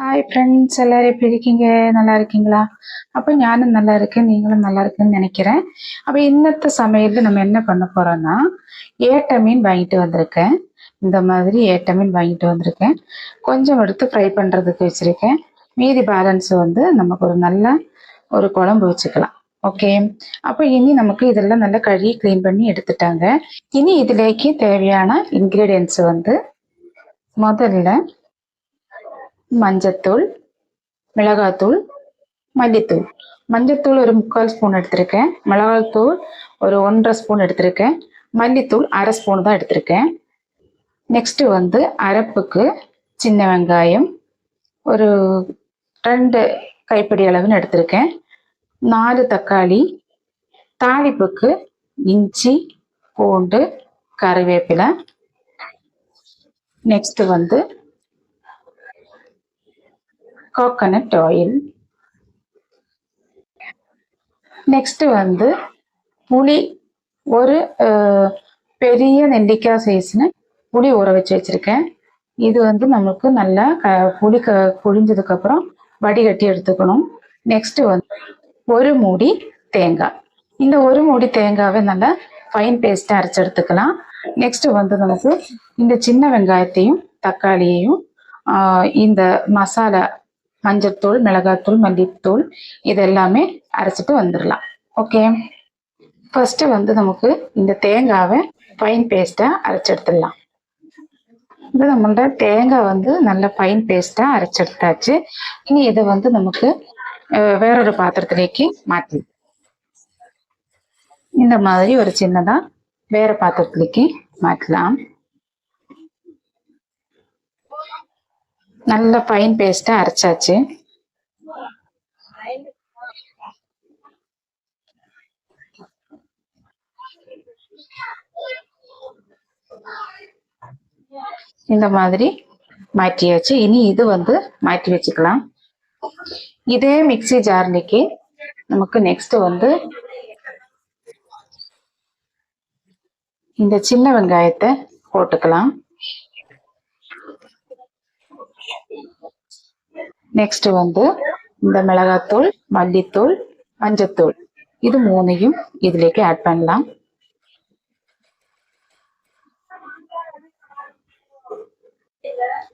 Hi friends எல்லோரும் எப்படி இருக்கீங்க? நல்லா இருக்கீங்களா? அப்போ ஞானும் நல்லா இருக்கேன் நீங்களும் நல்லா இருக்குன்னு நினைக்கிறேன். அப்போ இன்னத்த சமையலில் நம்ம என்ன பண்ண போகிறோன்னா ஏட்ட மீன் வாங்கிட்டு வந்திருக்கேன். இந்த மாதிரி ஏட்ட மீன் வாங்கிட்டு வந்திருக்கேன். கொஞ்சம் எடுத்து ஃப்ரை பண்ணுறதுக்கு வச்சுருக்கேன். மீதி பேலன்ஸ் வந்து நமக்கு ஒரு நல்ல ஒரு குழம்பு வச்சுக்கலாம். ஓகே அப்போ இனி நமக்கு இதெல்லாம் நல்லா கழுவி க்ளீன் பண்ணி எடுத்துட்டாங்க. இனி இதுலேக்கு தேவையான இன்க்ரீடியன்ஸ் வந்து முதல்ல மஞ்சத்தூள் மிளகாத்தூள் மல்லித்தூள். மஞ்சத்தூள் ஒரு முக்கால் ஸ்பூன் எடுத்திருக்கேன். மிளகாத்தூள் ஒரு ஒன்றரை ஸ்பூன் எடுத்திருக்கேன். மல்லித்தூள் அரை ஸ்பூன் தான் எடுத்திருக்கேன். நெக்ஸ்ட்டு வந்து அரைப்புக்கு சின்ன வெங்காயம் ஒரு ரெண்டு கைப்பிடி அளவுன்னு எடுத்திருக்கேன். நாலு தக்காளி தாளிப்புக்கு இஞ்சி பூண்டு கறிவேப்பிலை நெக்ஸ்ட்டு வந்து கோகனட் ஆயில் நெக்ஸ்ட் வந்து புளி ஒரு பெரிய நெல்லிக்காய் சைஸ்னு புளி ஊற வச்சு வச்சிருக்கேன். இது வந்து நமக்கு நல்லா க புளி க புழிஞ்சதுக்கப்புறம் வடிகட்டி எடுத்துக்கணும். நெக்ஸ்ட் வந்து ஒரு மூடி தேங்காய். இந்த ஒரு மூடி தேங்காவை நல்லா ஃபைன் பேஸ்ட்டாக அரைச்சி எடுத்துக்கலாம். நெக்ஸ்ட் வந்து நமக்கு இந்த சின்ன வெங்காயத்தையும் தக்காளியையும் இந்த மசாலா மஞ்சத்தூள் மிளகாத்தூள் மல்லித்தூள் இது எல்லாமே அரைச்சிட்டு வந்துடலாம். ஓகே ஃபர்ஸ்ட் வந்து நமக்கு இந்த தேங்காவை ஃபைன் பேஸ்ட்டாக அரைச்சி எடுத்துடலாம். இது நம்மளோட தேங்காய் வந்து நல்ல ஃபைன் பேஸ்ட்டாக அரைச்செடுத்தாச்சு இனி இதை வந்து நமக்கு வேறொரு பாத்திரத்திலேக்கு மாற்றி இந்த மாதிரி ஒரு சின்னதாக வேறு பாத்திரத்திலேக்கு மாற்றலாம். நல்ல ஃபைன் பேஸ்டா அரைச்சாச்சு. இந்த மாதிரி மாற்றியாச்சு இனி இது வந்து மாற்றி வச்சுக்கலாம். இதே மிக்ஸி ஜார்லிக்கு நமக்கு நெக்ஸ்ட் வந்து இந்த சின்ன வெங்காயத்தை போட்டுக்கலாம். நெக்ஸ்ட் வந்து இந்த மிளகாத்தூள் மல்லித்தூள் மஞ்சத்தூள். இது மூணையும் இதுலேக்கு ஆட் பண்ணலாம்.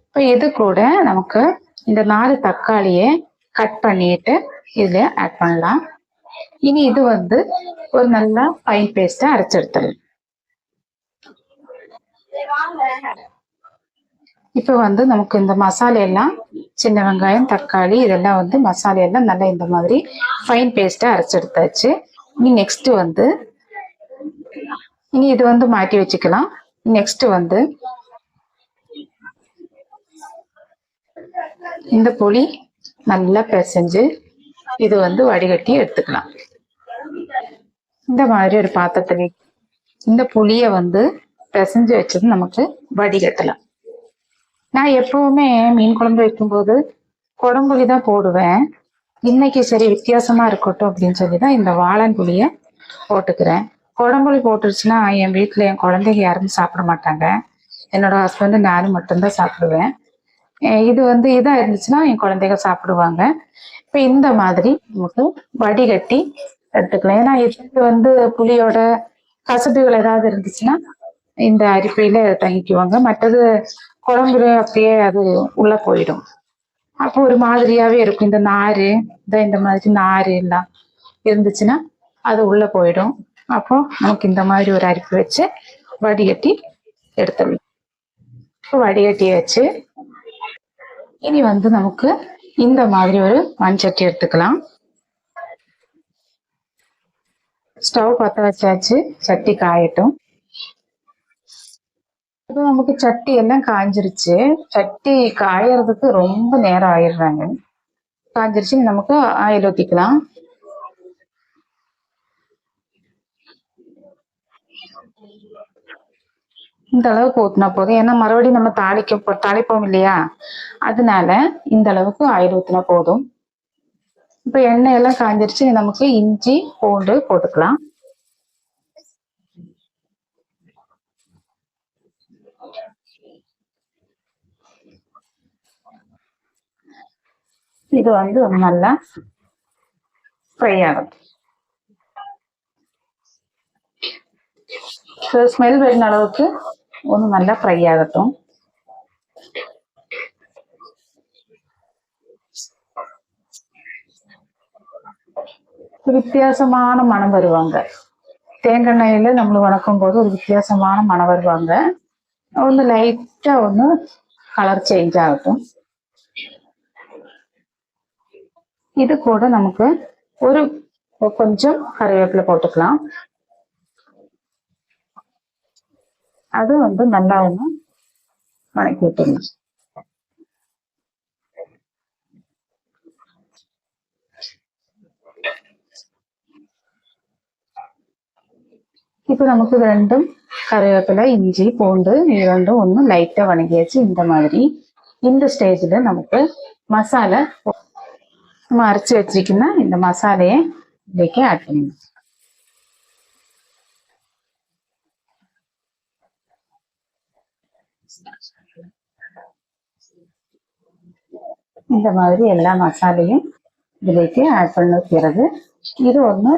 இப்போ இது கூட நமக்கு இந்த நாலு தக்காளியை கட் பண்ணிட்டு இதுல ஆட் பண்ணலாம். இனி இது வந்து ஒரு நல்லா ஃபைன் பேஸ்டா அரைச்செடுத்துடலாம் இப்போ வந்து நமக்கு இந்த மசாலா எல்லாம் சின்ன வெங்காயம் தக்காளி இதெல்லாம் வந்து மசாலா எல்லாம் நல்லா இந்த மாதிரி ஃபைன் பேஸ்டா அரைச்செடுத்தாச்சு இனி நெக்ஸ்ட் வந்து இனி இது வந்து மாட்டி வச்சுக்கலாம். நெக்ஸ்ட் வந்து இந்த புளி நல்லா பிசைஞ்சு இது வந்து வடிகட்டி எடுத்துக்கலாம். இந்த மாதிரி ஒரு பாத்திரத்துல இந்த புளியை வந்து பிசைஞ்சு வச்சது நமக்கு வடிகட்டலாம். நான் எப்பவுமே மீன் குழம்பு வைக்கும்போது குடம்புளி தான் போடுவேன். இன்னைக்கு சரி வித்தியாசமா இருக்கட்டும் அப்படின்னு சொல்லி தான் இந்த வாழன் புளியை போட்டுக்கிறேன். குடம்புளி போட்டுருச்சுன்னா என் வீட்டில் என் குழந்தைங்க யாரும் சாப்பிட மாட்டாங்க. என்னோட ஹஸ்பண்டு நானும் மட்டும்தான் சாப்பிடுவேன். இது வந்து இதாக இருந்துச்சுன்னா என் குழந்தைங்க சாப்பிடுவாங்க. இப்போ இந்த மாதிரி நமக்கு வடிகட்டி எடுத்துக்கலாம். ஏன்னா இது வந்து புளியோட கசப்புகள் ஏதாவது இருந்துச்சுன்னா இந்த அரிப்பையில தங்கிக்குவாங்க. மற்றது குழம்புல அப்படியே அது உள்ள போயிடும். அப்போ ஒரு மாதிரியாவே இருக்கும். இந்த நார் இந்த இந்த மாதிரி நார் எல்லாம் இருந்துச்சுன்னா அது உள்ள போயிடும். அப்போ நமக்கு இந்த மாதிரி ஒரு அரிப்பு வச்சு வடிகட்டி எடுத்துடலாம். இப்போ வடிகட்டி வச்சு இனி வந்து நமக்கு இந்த மாதிரி ஒரு மண்சட்டி எடுத்துக்கலாம். ஸ்டவ் பற்ற வச்சாச்சு. சட்டி காயட்டும். இப்போ நமக்கு சட்டி எல்லாம் காஞ்சிருச்சு. சட்டி காயறதுக்கு ரொம்ப நேரம் ஆயிடுறாங்க. காஞ்சிருச்சு நமக்கு ஆயில் ஊற்றிக்கலாம் இந்த அளவுக்கு ஊற்றினா போதும். ஏன்னா மறுபடியும் நம்ம தாளிக்க தாளிப்போம் இல்லையா? அதனால இந்த அளவுக்கு ஆயில் ஊற்றினா போதும். இப்போ எண்ணெய் எல்லாம் காஞ்சிருச்சு. நமக்கு இஞ்சி பூண்டு போட்டுக்கலாம். இது வந்து நல்லா ஃப்ரை ஆகும் ஸ்மெல் വരുന്ന அளவுக்கு ഒന്ന് നല്ല ഫ്രൈ ആകട്ടും வித்தியாசமான மனம் வருவாங்க தேங்காய்ல நம்ம வணக்கும் போது ஒரு வித்தியாசமான மனம் வருவாங்க ஒன்று லைட்டா ஒன்று கலர் சேஞ்ச் ஆகட்டும் இது கூட நமக்கு ஒரு கொஞ்சம் கருவேப்பிலை போட்டுக்கலாம் அது வந்து நல்லா ஒன்று வணக்கி விட்டுருங்க இப்போ நமக்கு ரெண்டும் கருவேப்பிலை இஞ்சி பூண்டு இரண்டும் ஒன்றும் லைட்டாக வணங்கியாச்சு. இந்த மாதிரி இந்த ஸ்டேஜில் நமக்கு மசாலா நம்ம அரைச்சி வச்சிருக்கோம்னா இந்த மசாலையை இதுக்கு ஆட் பண்ணிடணும் இந்த மாதிரி எல்லா மசாலையும் இதுலேக்கு ஆட் பண்ண பிறகு இது ஒன்று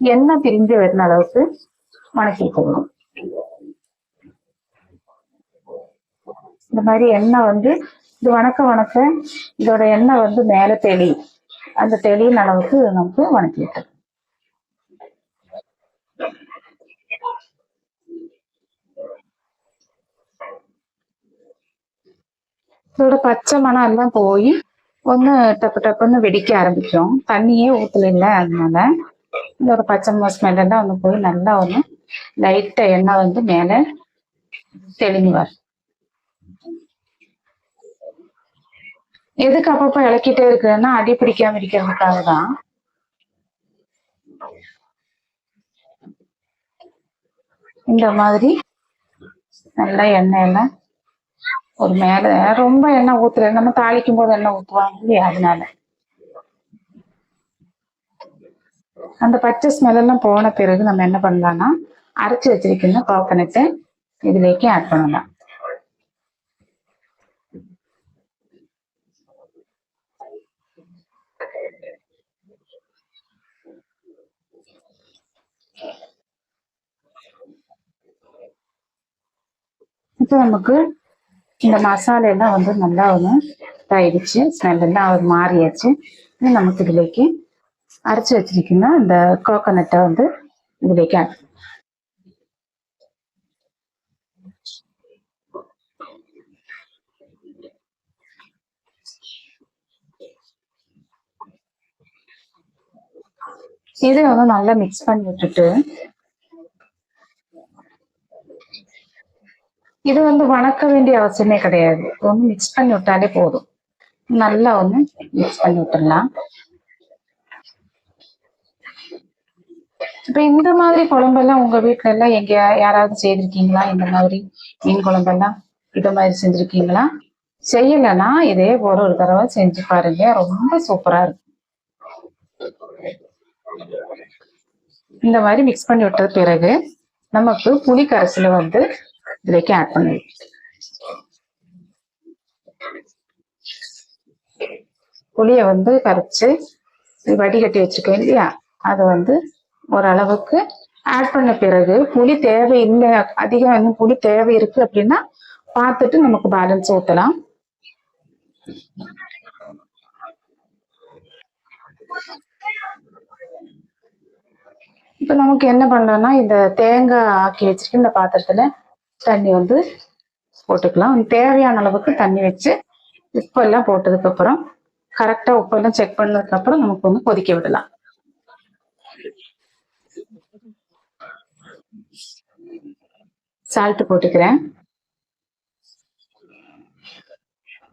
எண்ணெய் பிரிஞ்சு வருന്ന அளவுக்கு வணக்கிக்கணும். இந்த மாதிரி எண்ணெய் வந்து இது வணக்க வணக்க இதோட எண்ணெய் வந்து மேலே தெளி. அந்த தெளியின் அளவுக்கு நமக்கு வணக்கிட்டு இதோட பச்சை மணம் எல்லாம் போய் ஒன்று டப்பு டப்புன்னு வெடிக்க ஆரம்பிக்கும். தண்ணியே ஊற்றல இல்லை அதனால. இதோட பச்சை ஸ்மெல் ஒன்று போய் நல்லா ஒன்று லைட்டா எண்ணெய் வந்து மேல தெளிஞ்சு வரும் எதுக்கு அப்பப்போ இழக்கிட்டே இருக்குன்னா அடி பிடிக்காம இருக்கிறதுக்காக தான் இந்த மாதிரி நல்லா எண்ணெய் எல்லாம் ஒரு மேல ரொம்ப எண்ணெய் ஊத்துல நம்ம தாளிக்கும் போது எண்ணெய் ஊத்துவாங்க இல்லையா அதனால. அந்த பச்சை ஸ்மெல் எல்லாம் போன பிறகு நம்ம என்ன பண்ணலாம்னா அரைச்சி வச்சிருக்கிற கோகனட்டை இதுலேக்கு ஆட் பண்ணலாம். இப்போ நமக்கு இந்த மசாலா எல்லாம் வந்து நல்லா ஒன்று இதாயிடுச்சு ஸ்மெல் எல்லாம் ஒரு மாறியாச்சு இது நமக்கு இதுலேக்கு அரைச்சி வச்சிருக்கீங்கன்னா இந்த கோகோனட்டை வந்து இதுலேக்கு இதை வந்து நல்லா மிக்ஸ் பண்ணி விட்டுட்டு இது வந்து வணக்க வேண்டிய அவசியமே கிடையாது. ஒன்று மிக்ஸ் பண்ணி விட்டாலே போதும். நல்லா ஒன்று மிக்ஸ் பண்ணி விட்டுடலாம். இப்ப இந்த மாதிரி குழம்பெல்லாம் உங்க வீட்டுல எல்லாம் எங்க யாராவது செய்திருக்கீங்களா? இந்த மாதிரி மீன் குழம்பெல்லாம் இத மாதிரி செஞ்சிருக்கீங்களா? செய்யலைன்னா இதே போல ஒரு தடவை செஞ்சு பாருங்க. ரொம்ப சூப்பரா இருக்கும். இந்த மாதிரி மிக்ஸ் பண்ணி விட்ட பிறகு நமக்கு புளி கரைசல வந்து இதுலேக்கு ஆட் பண்ணுவோம் புளியை வந்து கரைச்சு வடிகட்டி வச்சுக்கோ இல்லையா? அதை வந்து ஓரளவுக்கு ஆட் பண்ண பிறகு புளி தேவை இல்லை அதிகம் இன்னும் புளி தேவை இருக்கு அப்படின்னா பார்த்துட்டு நமக்கு பேலன்ஸ் ஊற்றலாம் இப்போ நமக்கு என்ன பண்ணலாம்னா இந்த தேங்காய் ஆக்கி வச்சிருக்க இந்த பாத்திரத்துல தண்ணி வந்து போட்டுக்கலாம். தேவையான அளவுக்கு தண்ணி வச்சு உப்பெல்லாம் போட்டதுக்கப்புறம் கரெக்டாக கரெக்டா உப்பெல்லாம் செக் பண்ணதுக்கு அப்புறம் நமக்கு வந்து கொதிக்க விடலாம். சால்ட் போட்டுக்கிறேன்.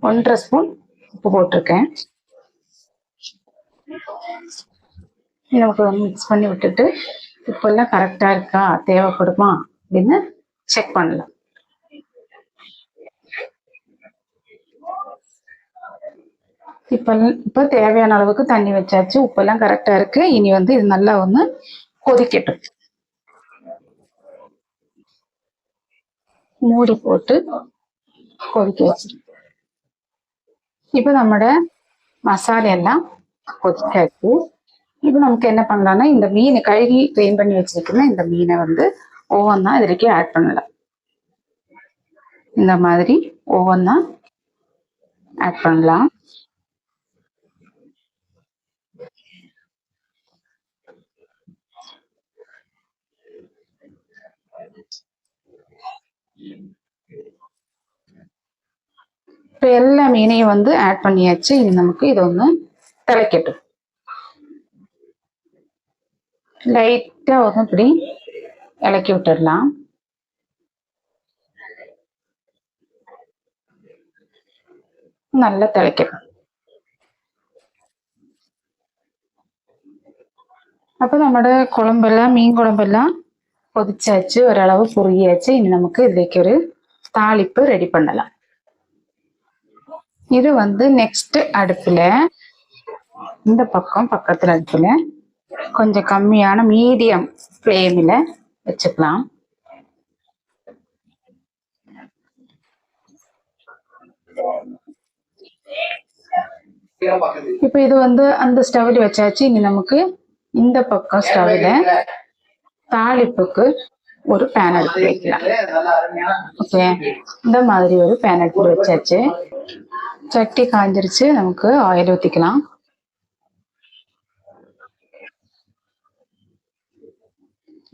ஒன்றரை ஸ்பூன் உப்பு போட்டிருக்கேன். இதை மிக்ஸ் பண்ணி விட்டுட்டு உப்பெல்லாம் கரெக்டாக இருக்கா தேவைப்படுமா அப்படின்னு செக் பண்ணலாம். இப்ப இப்ப தேவையான அளவுக்கு தண்ணி வச்சாச்சு உப்பெல்லாம் கரெக்டா இருக்கு. இனி வந்து இது நல்லா வந்து கொதிக்கட்டும். மூடி போட்டு கொதிக்க வச்சு இப்ப நம்மட மசாலையெல்லாம் கொதிச்சாச்சு இப்போ நமக்கு என்ன பண்ணலாம்னா இந்த மீன் கழுகி க்ளீன் பண்ணி வச்சிருக்கோம்னா இந்த மீனை வந்து ஒவ்வொன்றா வரைக்கும் ஆட் பண்ணலாம் இந்த மாதிரி ஒவ்வொன்றா ஆட் பண்ணலாம். இப்போ எல்லா மீனையும் வந்து ஆட் பண்ணியாச்சு. இது நமக்கு இது ஒன்று திளைக்கட்டும் லைட்டாக வந்து இப்படி இலக்கி விட்டுடலாம் நல்லா திளைக்கட்டும் அப்போ നമ്മുടെ കുഴമ്പെല്ലാം മീൻ കുഴമ്പെല്ലാം கொதிச்சாச்சு ஓரளவு குறுகியாச்சு இனி நமக்கு இதுக்கு ஒரு தாளிப்பு ரெடி பண்ணலாம் இது வந்து நெக்ஸ்ட் அடுப்புல இந்த பக்கம் பக்கத்துல அடுப்புல கொஞ்சம் கம்மியான மீடியம் ஃப்ளேமில் வச்சுக்கலாம். இப்போ இது வந்து அந்த ஸ்டவ்ல வச்சாச்சு. இனி நமக்கு இந்த பக்கம் ஸ்டவ்ல தாளிப்புக்கு ஒரு பேன் எடுத்து வைக்கலாம். ஓகே இந்த மாதிரி ஒரு பேன் எடுத்து வச்சாச்சு. சட்டி காஞ்சிருச்சு. நமக்கு ஆயில் ஊற்றிக்கலாம்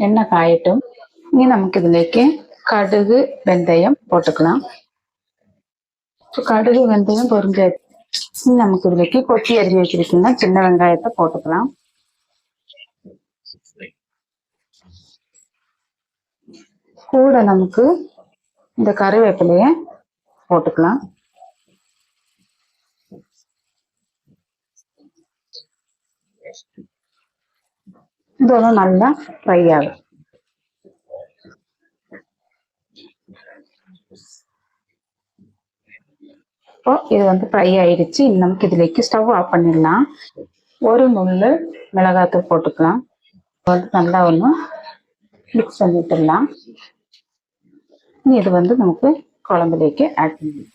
எண்ணெய் காயட்டும். இனி நமக்கு இதுலேக்கு கடுகு வெந்தயம் போட்டுக்கலாம். இப்போ கடுகு வெந்தயம் பொரிஞ்சாச்சு. இனி நமக்கு இதுலேக்கு கொத்தி அரிஞ்சு வச்சிருக்கீங்கன்னா சின்ன வெங்காயத்தை போட்டுக்கலாம். கூட நமக்கு இந்த கருவேப்பிலைய போட்டுக்கலாம். இதெல்லாம் நல்லா ஃப்ரை ஆகும் இப்போ இது வந்து ஃப்ரை ஆயிடுச்சு நமக்கு இதுலேக்கு ஸ்டவ் ஆஃப் பண்ணிடலாம் ஒரு முள்ளு மிளகாத்தூள் போட்டுக்கலாம் வந்து நல்லா ஒன்று மிக்ஸ் பண்ணிட்டுலாம் இனி இது வந்து நமக்கு குழம்புலேக்கு ஆட் பண்ணிடலாம்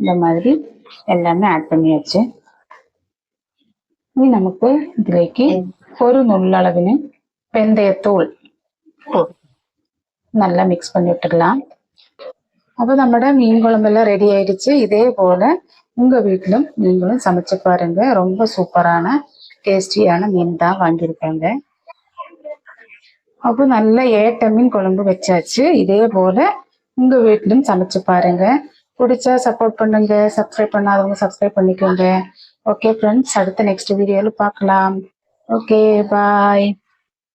இந்த மாதிரி எல்லாமே ஆட் பண்ணியாச்சு ഇനി നമുക്ക് ഇതിലേക്ക് ഒരു നുള്ളളവിന് വെന്തയത്തൂൾ நல்லா மிக்ஸ் பண்ணி விட்டுடலாம் அப்போ நம்மட மீன் குழம்பெல்லாம் ரெடி ஆயிடுச்சு இதே போல உங்க வீட்டிலும் நீங்களும் சமைச்சு பாருங்க ரொம்ப சூப்பரான டேஸ்டியான மீன் தான் வாங்கியிருக்காங்க அப்போ நல்ல ஏட்ட மீன் குழம்பு வச்சாச்சு இதே போல உங்க வீட்டிலும் சமைச்சு பாருங்க பிடிச்சா சப்போர்ட் பண்ணுங்க சப்ஸ்கிரைப் பண்ணாதவங்க சப்ஸ்கிரைப் பண்ணிக்கோங்க ஓகே ஃப்ரெண்ட்ஸ் அடுத்த நெக்ஸ்ட் வீடியோவில் பார்க்கலாம். Okay bye